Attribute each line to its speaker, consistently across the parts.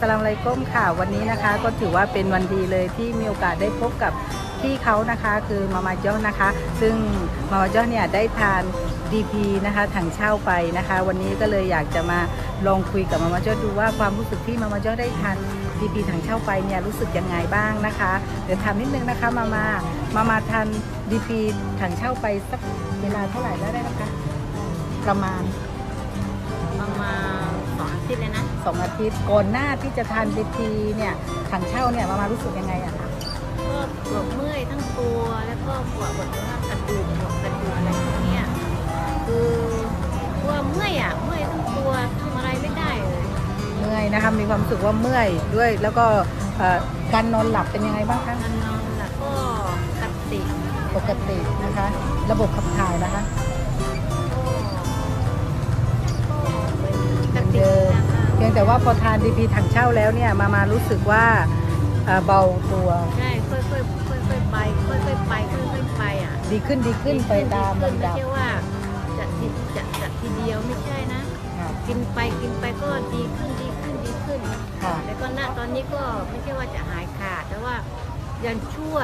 Speaker 1: สลามอะลัยกุมค่ะวันนี้นะคะก็ถือว่าเป็นวันดีเลยที่มีโอกาสได้พบกับพี่เขานะคะคือมามาจ้อนะคะ ซึ่งมามาจ้อเนี่ยได้ทาน DP นะคะถังเช่าไปนะคะ วันนี้ก็เลยอยากจะมาลองคุยกับมามาจ้อดูว่าความรู้สึกที่มามาจ้อได้ทาน DP ถังเช่าไปเนี่ยรู้สึกยังไงบ้างนะคะเดี๋ยวถามนิดนึงนะคะมามามามาทาน DP ถังเช่าไปสักเวลาเท่าไหร่แล้วได้นะคะประมาณ
Speaker 2: สองอาทิตย์
Speaker 1: ก่อนหน้าที่จะทาน DP เนี่ยถังเช่าเนี่ยมามารู้สึกยังไงอะคะ
Speaker 2: ก็ปวดเมื่อยทั้งตัวแล้วก็ปวดปวดว่ากระดูกปวดกระดูกอะไรพวกเนี้ยคือว่าเมื่อยอะเมื่อยทั้งตัวทำอะไรไม่ได้เลย
Speaker 1: เมื่อยนะคะมีความรู้สึกว่าเมื่อยด้วย แล้วก็เอ่อการนอนหลับเป็นยังไงบ้างคะ
Speaker 2: การนอนหลับก็ปกติ
Speaker 1: ปกตินะคะ ระบบขับถ่ายนะคะ พียงแต่ว่าพอทาน DP ถังเช่าแล้วเนี่ยมามารู้สึกว่าเอ่อเบาตัว
Speaker 2: ใช่ค่อยๆค่อยๆไปค่อยๆไปค่อยๆไปอะ
Speaker 1: ดีขึ้นดีขึ้นไปตาม
Speaker 2: ดีขึ้น
Speaker 1: ลำดับ
Speaker 2: ไม่ใช่ว่าจะทีจะจะทีเดียวไม่ใช่นะ
Speaker 1: ค่ะ
Speaker 2: กินไปกินไปก็ดีขึ้นดีขึ้นดีขึ้น
Speaker 1: ค่ะ
Speaker 2: แล้วก็หน้าตอนนี้ก็ไม่ใช่ว่าจะหายขาดแต่ว่ายังชั่ว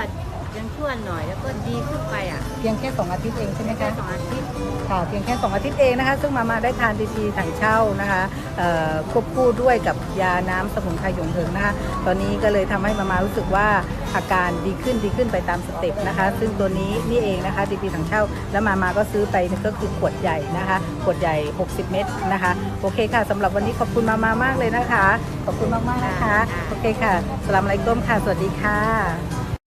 Speaker 2: ยังชั่วหน่อยแล้วก็ดีขึ้นไปอะ
Speaker 1: เพียงแค่ 2 อาทิตย์เองใช่ไหม
Speaker 2: แค่
Speaker 1: คะ
Speaker 2: สองอาทิตย์
Speaker 1: ค่ะเพียงแค่ 2 อาทิตย์เองนะคะ ซึ่งมามาได้ทาน DP ถังเช่านะคะเอ่อควบคู่ด้วยกับยาน้ำสมุนไพรหยงเถิงนะคะตอนนี้ก็เลยทำให้มามารู้สึกว่าอาการดีขึ้นดีขึ้นไปตามสเต็ปนะคะ ซึ่งตัวนี้นี่เองนะคะ DP ถังเช่า แล้วมามาก็ซื้อไปก็คือขวดใหญ่นะคะขวดใหญ่ 60 เม็ดนะคะ โอเคค่ะสำหรับวันนี้ขอบคุณมามามากเลยนะคะ ขอบคุณมากๆนะคะ โอเคค่ะสลามอะลัยกุมค่ะ สวัสดีค่ะ